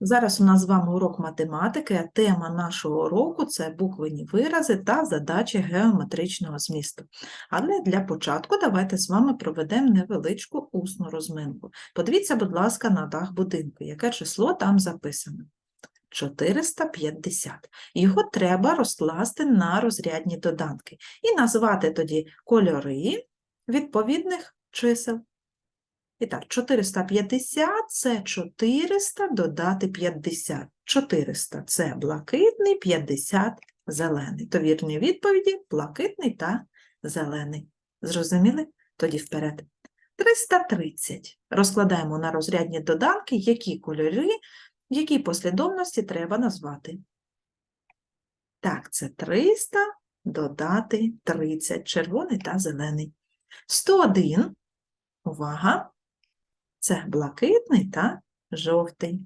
Зараз у нас з вами урок математики, а тема нашого уроку це буквені вирази та задачі геометричного змісту. Але для початку давайте з вами проведемо невеличку усну розминку. Подивіться, будь ласка, на дах будинку, яке число там записано. 450. Його треба розкласти на розрядні доданки і назвати тоді кольори відповідних чисел. І так, 450 – це 400 додати 50. 400 – це блакитний, 50 – зелений. То вірні відповіді – блакитний та зелений. Зрозуміли? Тоді вперед. 330. Розкладаємо на розрядні доданки, які кольори, в якій послідовності треба назвати. Так, це 300 додати 30. Червоний та зелений. 101. Увага! Це блакитний та жовтий.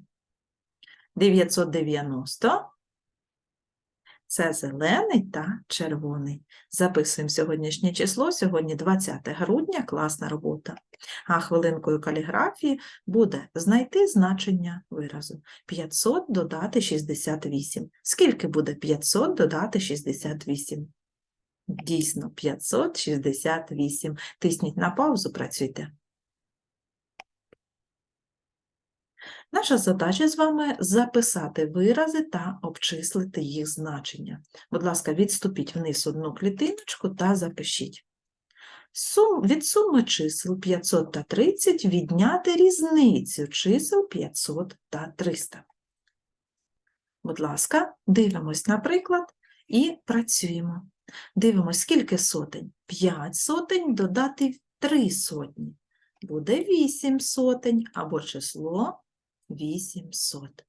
990 це зелений та червоний. Записуємо сьогоднішнє число, сьогодні 20 грудня, класна робота. А хвилинкою каліграфії буде знайти значення виразу. 500 додати 68. Скільки буде 500 додати 68? Дійсно, 568. Тисніть на паузу, працюйте. Наша задача з вами записати вирази та обчислити їх значення. Будь ласка, відступіть вниз одну клітиночку та запишіть. Сум, від суми чисел 500 та 30 відняти різницю чисел 500 та 300. Будь ласка, дивимось на приклад і працюємо. Дивимось, скільки сотень? 5 сотень додати 3 сотні. Буде 8 сотень або число 800.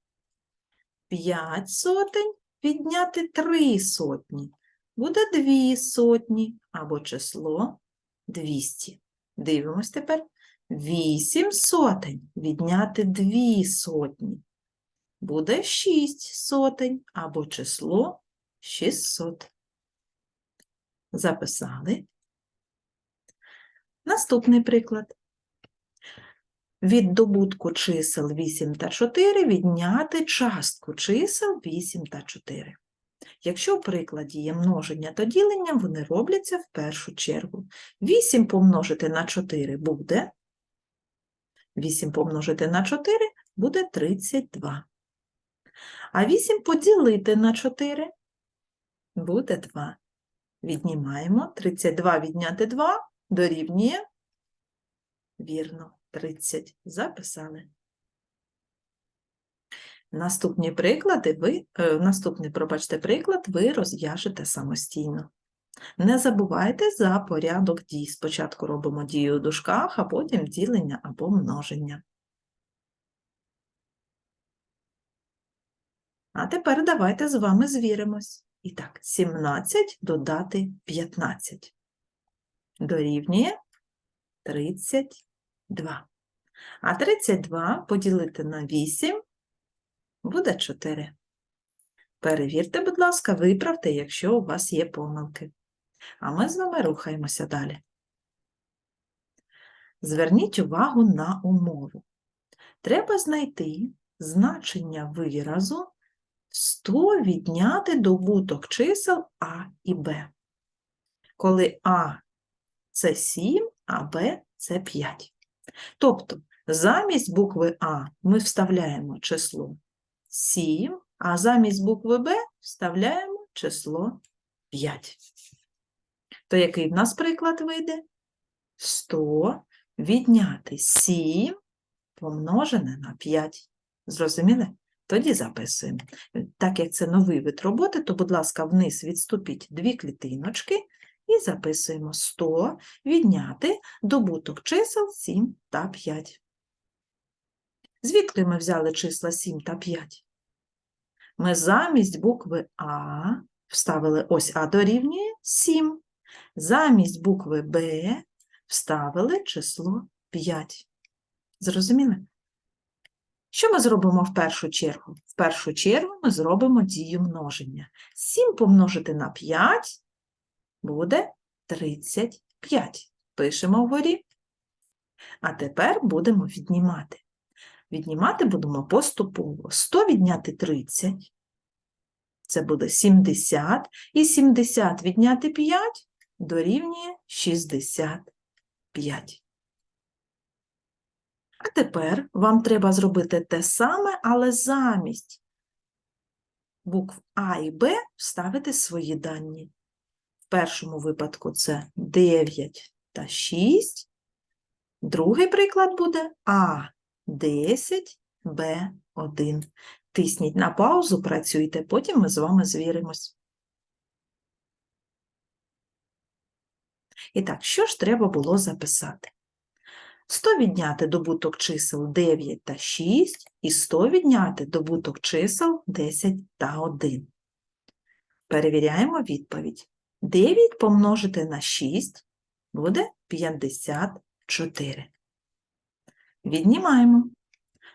5 сотень відняти 3 сотні. Буде 2 сотні або число 200. Дивимось тепер. 8 сотень відняти 2 сотні. Буде 6 сотень або число 600. Записали. Наступний приклад. Від добутку чисел 8 та 4 відняти частку чисел 8 та 4. Якщо в прикладі є множення та ділення, вони робляться в першу чергу. 8 помножити на 4 буде. 8 помножити на 4 буде 32. А 8 поділити на 4 буде 2. Віднімаємо 32 відняти 2 дорівнює, вірно, 30. Записали. Наступні приклади ви, е, наступний, пробачте, приклад ви розв'яжете самостійно. Не забувайте за порядок дій. Спочатку робимо дію у дужках, а потім ділення або множення. А тепер давайте з вами звіримось. І так, 17 додати 15 дорівнює 32. А 32 поділити на 8 буде 4. Перевірте, будь ласка, виправте, якщо у вас є помилки. А ми з вами рухаємося далі. Зверніть увагу на умову. Треба знайти значення виразу 100 відняти добуток чисел А і Б. Коли А це 7, а Б це 5. Тобто, замість букви А ми вставляємо число 7, а замість букви Б вставляємо число 5. То який в нас приклад вийде? 100 відняти 7 помножене на 5. Зрозуміли? Тоді записуємо. Так як це новий вид роботи, то, будь ласка, вниз відступіть дві клітиночки і записуємо 100 відняти добуток чисел 7 та 5. Звідки ми взяли числа 7 та 5? Ми замість букви А вставили ось А дорівнює 7. Замість букви Б вставили число 5. Зрозуміли? Що ми зробимо в першу чергу? В першу чергу ми зробимо дію множення. 7 помножити на 5 буде 35. Пишемо вгорі. А тепер будемо віднімати. Віднімати будемо поступово. 100 відняти 30. Це буде 70. І 70 відняти 5 дорівнює 65. А тепер вам треба зробити те саме, але замість букв А і Б вставити свої дані. Першому випадку це 9 та 6. Другий приклад буде А10, Б1. Тисніть на паузу, працюйте, потім ми з вами звіримось. І так, що ж треба було записати? 100 відняти добуток чисел 9 та 6 і 100 відняти добуток чисел 10 та 1. Перевіряємо відповідь. 9 помножити на 6 буде 54. Віднімаємо.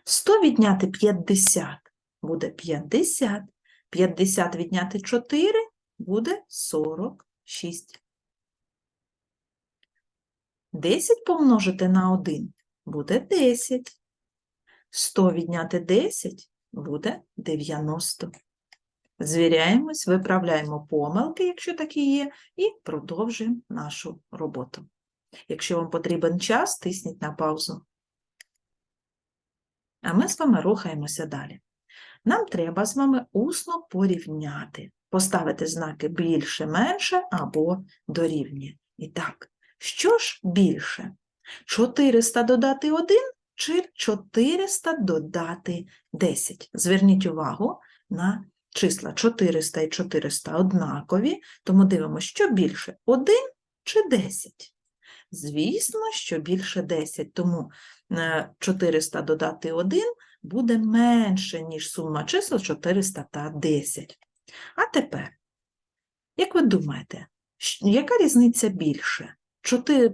100 відняти 50 буде 50. 50 відняти 4 буде 46. 10 помножити на 1 буде 10. 100 відняти 10 буде 90. Звіряємось, виправляємо помилки, якщо такі є, і продовжуємо нашу роботу. Якщо вам потрібен час, тисніть на паузу. А ми з вами рухаємося далі. Нам треба з вами усно порівняти, поставити знаки більше, менше або дорівнює. І так, що ж більше? 400 додати 1 чи 400 додати 10? Зверніть увагу на числа 400 і 400 однакові, тому дивимося, що більше 1 чи 10? Звісно, що більше 10, тому е, 400 додати 1 буде менше, ніж сума чисел 400 та 10. А тепер, як ви думаєте, яка різниця більше?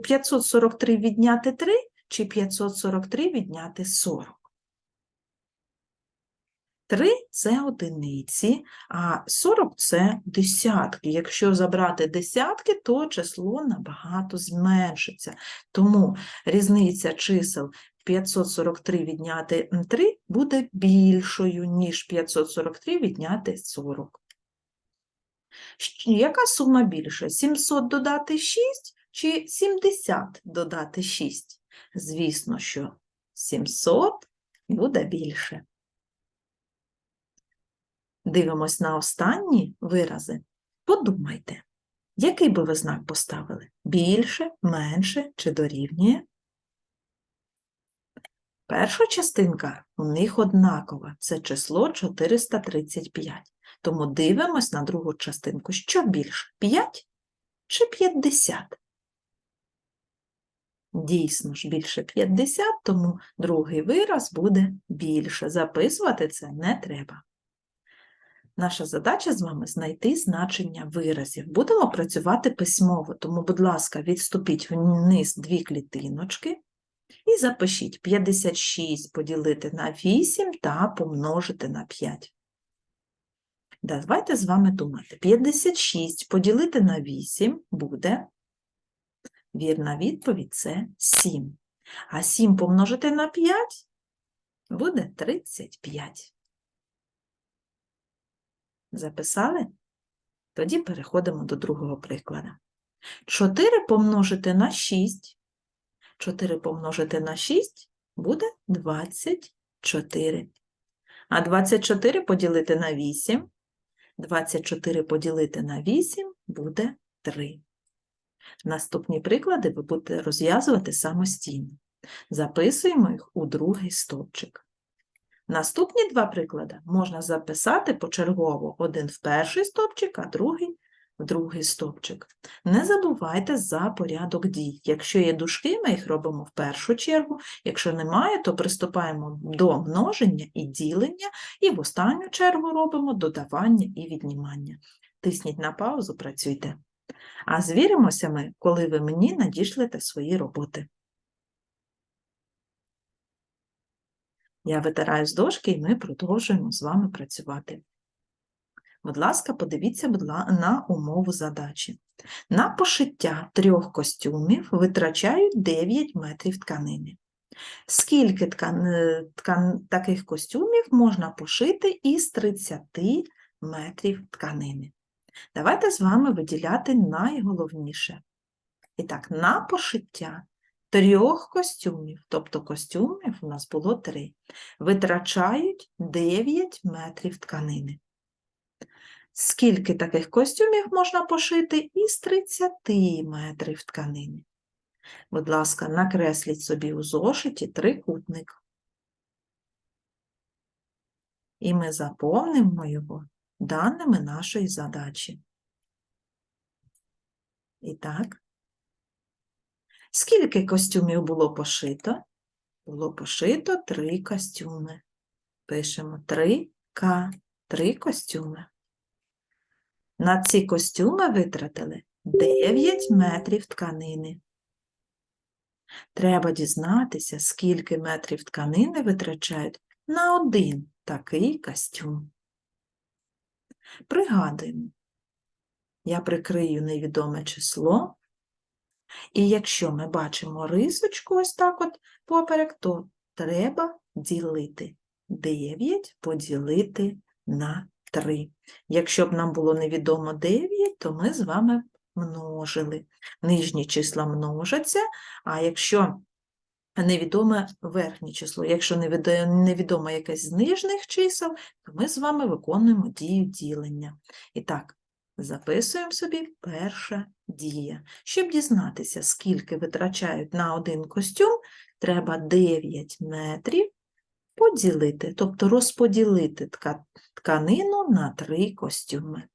543 відняти 3 чи 543 відняти 40? 3 – це одиниці, а 40 – це десятки. Якщо забрати десятки, то число набагато зменшиться. Тому різниця чисел 543 відняти 3 буде більшою, ніж 543 відняти 40. Яка сума більша? 700 додати 6 чи 70 додати 6? Звісно, що 700 буде більше. Дивимось на останні вирази. Подумайте, який би ви знак поставили? Більше, менше чи дорівнює? Перша частинка у них однакова, це число 435. Тому дивимось на другу частинку. Що більше? 5 чи 50? Дійсно ж, більше 50, тому другий вираз буде більше. Записувати це не треба. Наша задача з вами знайти значення виразів. Будемо працювати письмово, тому, будь ласка, відступіть вниз дві клітиночки і запишіть 56 поділити на 8 та помножити на 5. Давайте з вами думати. 56 поділити на 8 буде, вірна відповідь – це 7. А 7 помножити на 5 буде 35. Записали? Тоді переходимо до другого прикладу. 4 помножити на 6. 4 помножити на 6 буде 24. А 24 поділити на 8. 24 поділити на 8 буде 3. Наступні приклади ви будете розв'язувати самостійно. Записуємо їх у другий стовпчик. Наступні два приклади можна записати почергово один в перший стовпчик, а другий в другий стовпчик. Не забувайте за порядок дій. Якщо є дужки, ми їх робимо в першу чергу, якщо немає, то приступаємо до множення і ділення, і в останню чергу робимо додавання і віднімання. Тисніть на паузу, працюйте. А звіримося ми, коли ви мені надішлете свої роботи. Я витираю з дошки, і ми продовжуємо з вами працювати. Будь ласка, подивіться на умову задачі. На пошиття трьох костюмів витрачають 9 метрів тканини. Скільки ткан, е, ткан, таких костюмів можна пошити із 30 метрів тканини? Давайте з вами виділяти найголовніше. І так, на пошиття трьох костюмів, тобто костюмів у нас було три, витрачають 9 метрів тканини. Скільки таких костюмів можна пошити із 30 метрів тканини? Будь ласка, накресліть собі у зошиті трикутник. І ми заповнимо його даними нашої задачі. І так, скільки костюмів було пошито? Було пошито три костюми. Пишемо 3К, три костюми. На ці костюми витратили 9 метрів тканини. Треба дізнатися, скільки метрів тканини витрачають на один такий костюм. Пригадуємо, я прикрию невідоме число, і якщо ми бачимо рисочку ось так от поперек, то треба ділити 9 поділити на 3. Якщо б нам було невідомо 9, то ми з вами множили. Нижні числа множаться, а якщо невідоме верхнє число, якщо невідо- невідомо якесь з нижніх чисел, то ми з вами виконуємо дію ділення. І так, записуємо собі перша дія. Щоб дізнатися, скільки витрачають на один костюм, треба 9 метрів поділити, тобто розподілити тканину на три костюми.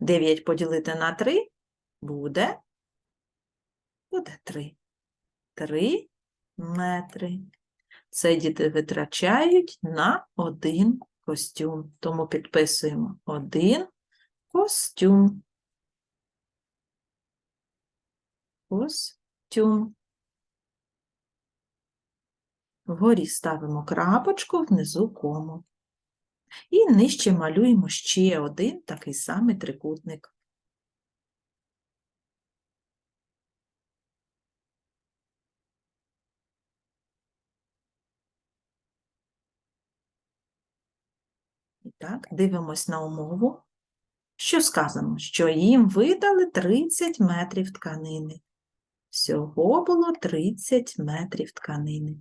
9 поділити на 3 буде, буде 3. 3 метри. Це діти витрачають на один костюм. Тому підписуємо один костюм. Костюм. Вгорі ставимо крапочку, внизу кому. І нижче малюємо ще один такий самий трикутник. І так, дивимось на умову. Що сказано? Що їм видали 30 метрів тканини. Всього було 30 метрів тканини.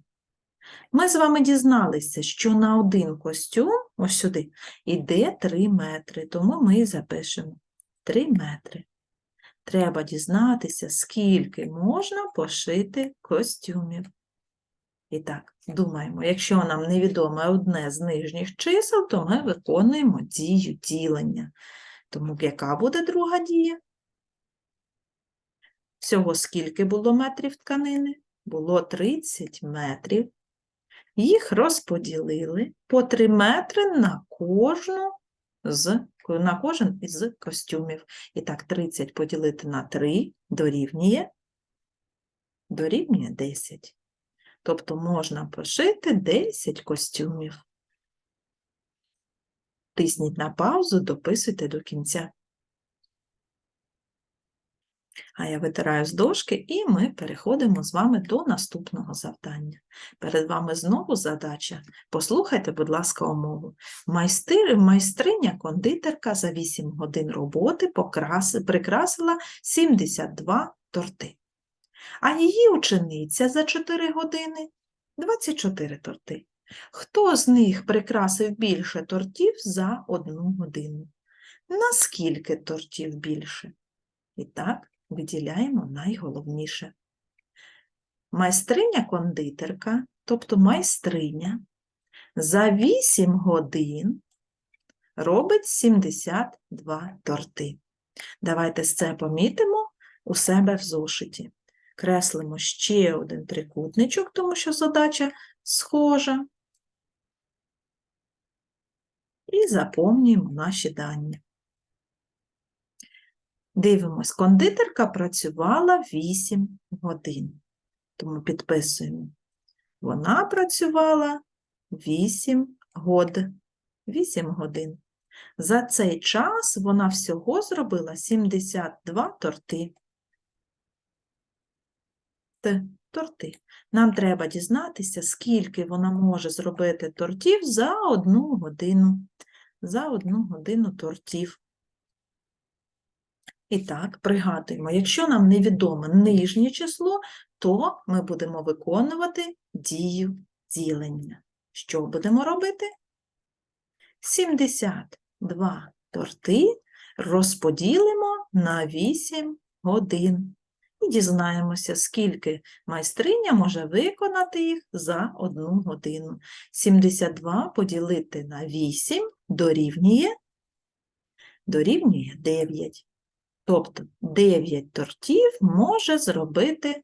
Ми з вами дізналися, що на один костюм, ось сюди, йде 3 метри, тому ми запишемо 3 метри. Треба дізнатися, скільки можна пошити костюмів. І так, думаємо, якщо нам невідоме одне з нижніх чисел, то ми виконуємо дію ділення. Тому яка буде друга дія? Всього скільки було метрів тканини? Було 30 метрів. Їх розподілили по 3 метри на кожну з, на кожен із костюмів. І так, 30 поділити на 3 дорівнює, дорівнює 10. Тобто можна пошити 10 костюмів. Тисніть на паузу, дописуйте до кінця. А я витираю з дошки, і ми переходимо з вами до наступного завдання. Перед вами знову задача. Послухайте, будь ласка, умову. Майстир, майстриня кондитерка за 8 годин роботи покраси, прикрасила 72 торти. А її учениця за 4 години 24 торти. Хто з них прикрасив більше тортів за одну годину? Наскільки тортів більше? І так, виділяємо найголовніше. Майстриня-кондитерка, тобто майстриня, за 8 годин робить 72 торти. Давайте це помітимо у себе в зошиті. Креслимо ще один трикутничок, тому що задача схожа. І заповнюємо наші дані. Дивимось, кондитерка працювала 8 годин. Тому підписуємо. Вона працювала 8 год. 8 годин. За цей час вона всього зробила 72 торти. Торти. Нам треба дізнатися, скільки вона може зробити тортів за одну годину. За одну годину тортів. І так, пригадуємо, якщо нам невідоме нижнє число, то ми будемо виконувати дію ділення. Що будемо робити? 72 торти розподілимо на 8 годин. І дізнаємося, скільки майстриня може виконати їх за одну годину. 72 поділити на 8 дорівнює, дорівнює 9. Тобто 9 тортів може зробити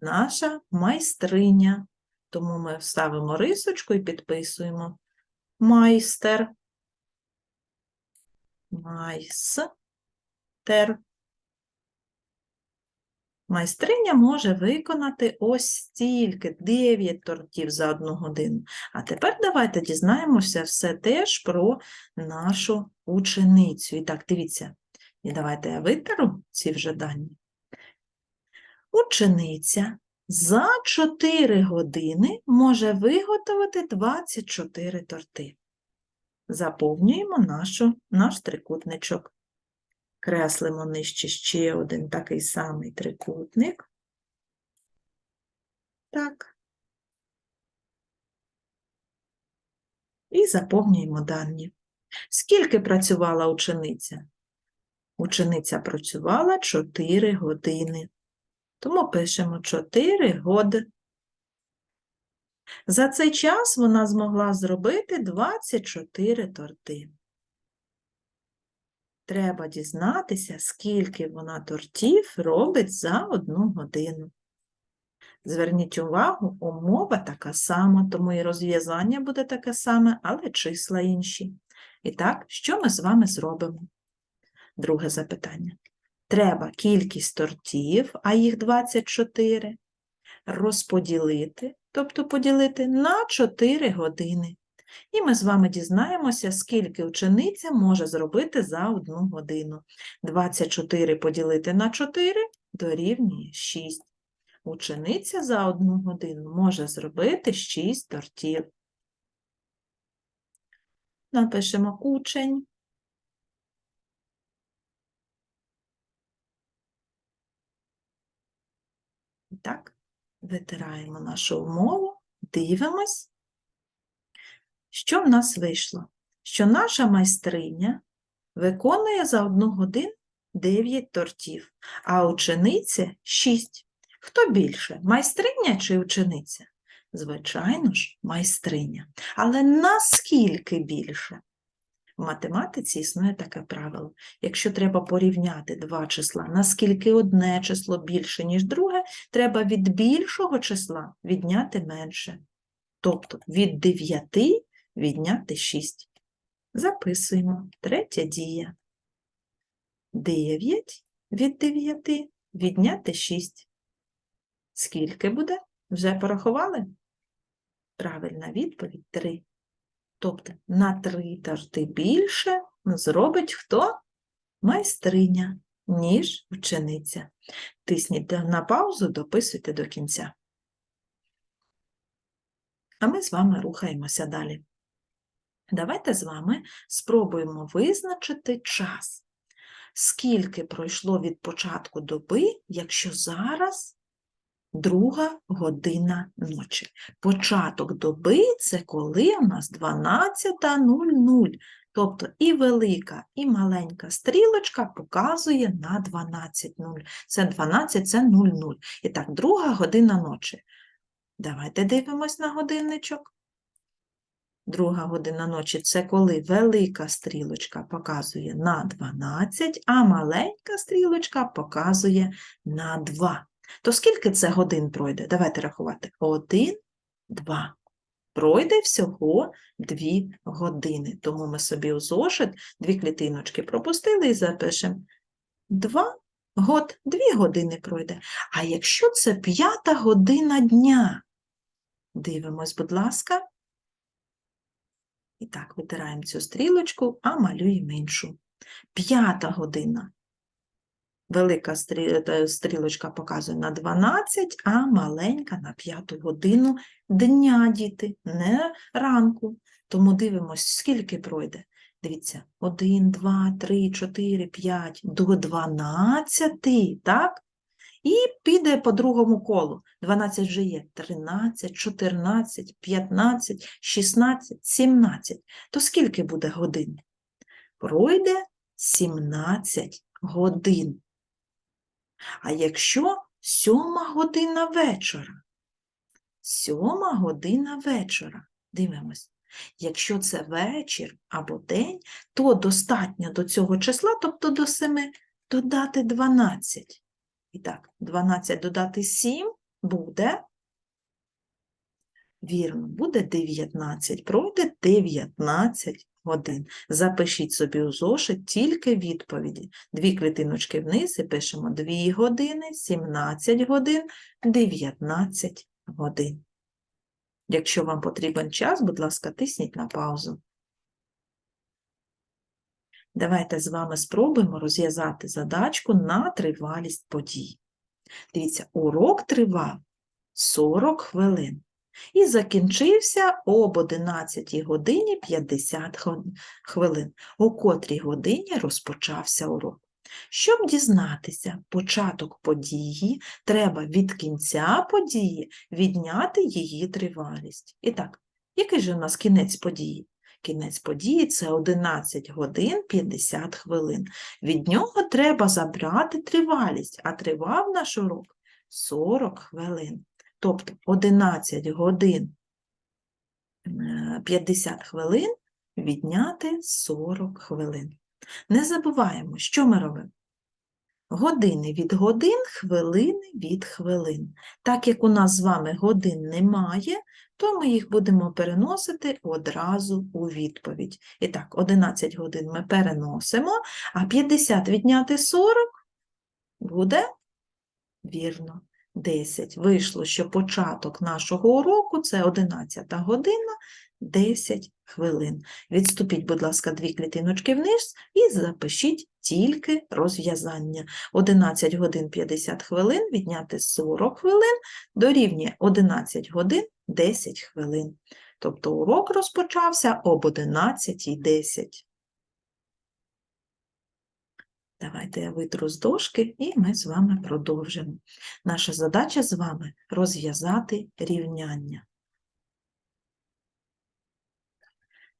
наша майстриня. Тому ми вставимо рисочку і підписуємо майстер. Майстер. Майстриня може виконати ось стільки 9 тортів за одну годину. А тепер давайте дізнаємося все теж про нашу ученицю. І так, дивіться, і давайте я витеру ці вже дані. Учениця за 4 години може виготовити 24 торти. Заповнюємо нашу, наш трикутничок. Креслимо нижче ще один такий самий трикутник. Так. І заповнюємо дані. Скільки працювала учениця? Учениця працювала 4 години. Тому пишемо 4 годи. За цей час вона змогла зробити 24 торти. Треба дізнатися, скільки вона тортів робить за одну годину. Зверніть увагу, умова така сама, тому і розв'язання буде таке саме, але числа інші. І так, що ми з вами зробимо? Друге запитання. Треба кількість тортів, а їх 24, розподілити, тобто поділити на 4 години. І ми з вами дізнаємося, скільки учениця може зробити за одну годину. 24 поділити на 4 дорівнює 6. Учениця за одну годину може зробити 6 тортів. Напишемо учень. Так, витираємо нашу умову, дивимось. Що в нас вийшло? Що наша майстриня виконує за одну годину 9 тортів, а учениці 6. Хто більше, майстриня чи учениця? Звичайно ж, майстриня. Але наскільки більше? В математиці існує таке правило. Якщо треба порівняти два числа, наскільки одне число більше, ніж друге, треба від більшого числа відняти менше. Тобто від 9 відняти 6. Записуємо. Третя дія. 9 від 9 відняти 6. Скільки буде? Вже порахували? Правильна відповідь 3. Тобто на 3 торти більше зробить хто? Майстриня, ніж учениця. Тисніть на паузу, дописуйте до кінця. А ми з вами рухаємося далі. Давайте з вами спробуємо визначити час. Скільки пройшло від початку доби, якщо зараз друга година ночі. Початок доби це коли у нас 12.00. Тобто і велика, і маленька стрілочка показує на 12.00. Це 12, це 00. І так, друга година ночі. Давайте дивимось на годинничок. Друга година ночі це коли велика стрілочка показує на 12, а маленька стрілочка показує на 2. То скільки це годин пройде? Давайте рахувати. 1, 2. Пройде всього 2 години. Тому ми собі у зошит дві клітиночки пропустили і запишемо 2 год, 2 години пройде. А якщо це п'ята година дня? Дивимось, будь ласка. І так, витираємо цю стрілочку, а малюємо іншу. П'ята година. велика е, стрілочка показує на 12, а маленька на 5 годину дня, діти, не ранку. Тому дивимось, скільки пройде. Дивіться, 1, 2, 3, 4, 5 до 12, так? І піде по другому колу. 12 вже є 13, 14, 15, 16, 17. То скільки буде годин? Пройде 17 годин. А якщо сьома година вечора? Сьома година вечора. Дивимось. Якщо це вечір або день, то достатньо до цього числа, тобто до 7, додати 12. І так, 12 додати 7 буде, вірно, буде 19. Пройде 19 годин. Запишіть собі у зошит тільки відповіді. Дві клітиночки вниз і пишемо 2 години, 17 годин, 19 годин. Якщо вам потрібен час, будь ласка, тисніть на паузу. Давайте з вами спробуємо розв'язати задачку на тривалість подій. Дивіться, урок тривав 40 хвилин і закінчився об 11 годині 50 хвилин- о котрій годині розпочався урок. Щоб дізнатися початок події, треба від кінця події відняти її тривалість. І так, який же у нас кінець події? Кінець події це 11 годин 50 хвилин. Від нього треба забрати тривалість, а тривав наш урок 40 хвилин. Тобто 11 годин е, 50 хвилин відняти 40 хвилин. Не забуваємо, що ми робимо. Години від годин, хвилини від хвилин. Так як у нас з вами годин немає, то ми їх будемо переносити одразу у відповідь. І так, 11 годин ми переносимо, а 50 відняти 40 буде вірно. 10. Вийшло, що початок нашого уроку це 11 година 10 хвилин. Відступіть, будь ласка, дві клітиночки вниз і запишіть тільки розв'язання. 11 годин 50 хвилин відняти 40 хвилин дорівнює 11 годин 10 хвилин. Тобто урок розпочався об 11.10. Давайте я витру з дошки і ми з вами продовжимо. Наша задача з вами розв'язати рівняння.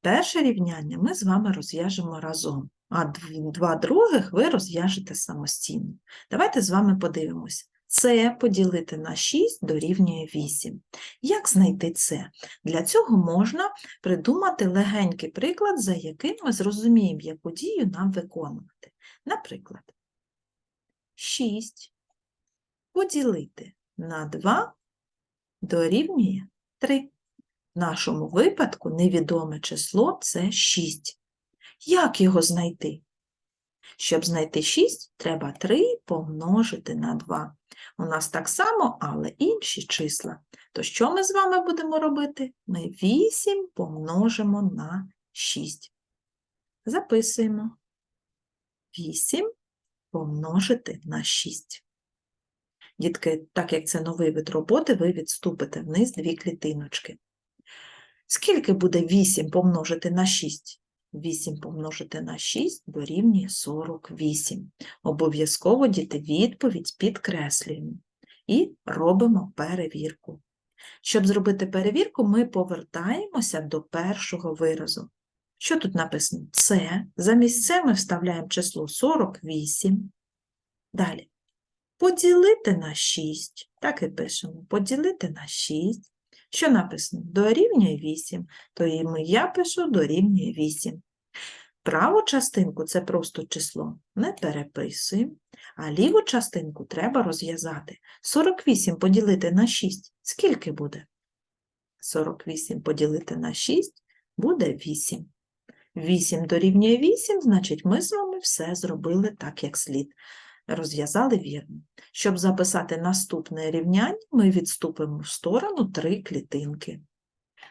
Перше рівняння ми з вами розв'яжемо разом, а дв- два других ви розв'яжете самостійно. Давайте з вами подивимось. Це поділити на 6 дорівнює 8. Як знайти це? Для цього можна придумати легенький приклад, за яким ми зрозуміємо, яку дію нам виконувати. Наприклад, 6 поділити на 2 дорівнює 3. В нашому випадку невідоме число це 6. Як його знайти? Щоб знайти 6, треба 3 помножити на 2. У нас так само, але інші числа. То що ми з вами будемо робити? Ми 8 помножимо на 6. Записуємо. 8 помножити на 6. Дітки, так як це новий вид роботи, ви відступите вниз дві клітиночки. Скільки буде 8 помножити на 6? 8 помножити на 6 дорівнює 48. Обов'язково діти відповідь підкреслюємо і робимо перевірку. Щоб зробити перевірку, ми повертаємося до першого виразу. Що тут написано? Це. Замість це ми вставляємо число 48. Далі. Поділити на 6. Так і пишемо. Поділити на 6. Що написано? Дорівнює 8. То і я пишу дорівнює 8. Праву частинку це просто число не переписуємо, а ліву частинку треба розв'язати. 48 поділити на 6. Скільки буде? 48 поділити на 6 буде 8. 8 дорівнює 8, значить ми з вами все зробили так, як слід. Розв'язали вірно. Щоб записати наступне рівняння, ми відступимо в сторону три клітинки.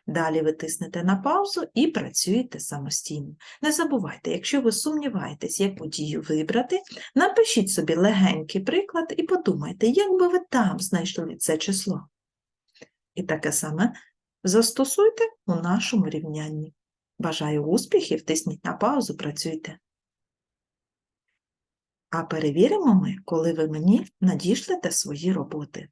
Далі ви тиснете на паузу і працюєте самостійно. Не забувайте, якщо ви сумніваєтесь, яку дію вибрати, напишіть собі легенький приклад і подумайте, як би ви там знайшли це число. І таке саме застосуйте у нашому рівнянні. Бажаю успіхів, тисніть на паузу, працюйте. А перевіримо ми, коли ви мені надішлете свої роботи.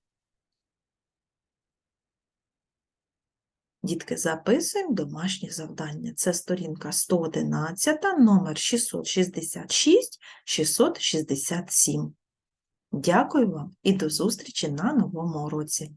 Дітки, записуємо домашнє завдання. Це сторінка 111, номер 666, 667. Дякую вам і до зустрічі на новому уроці.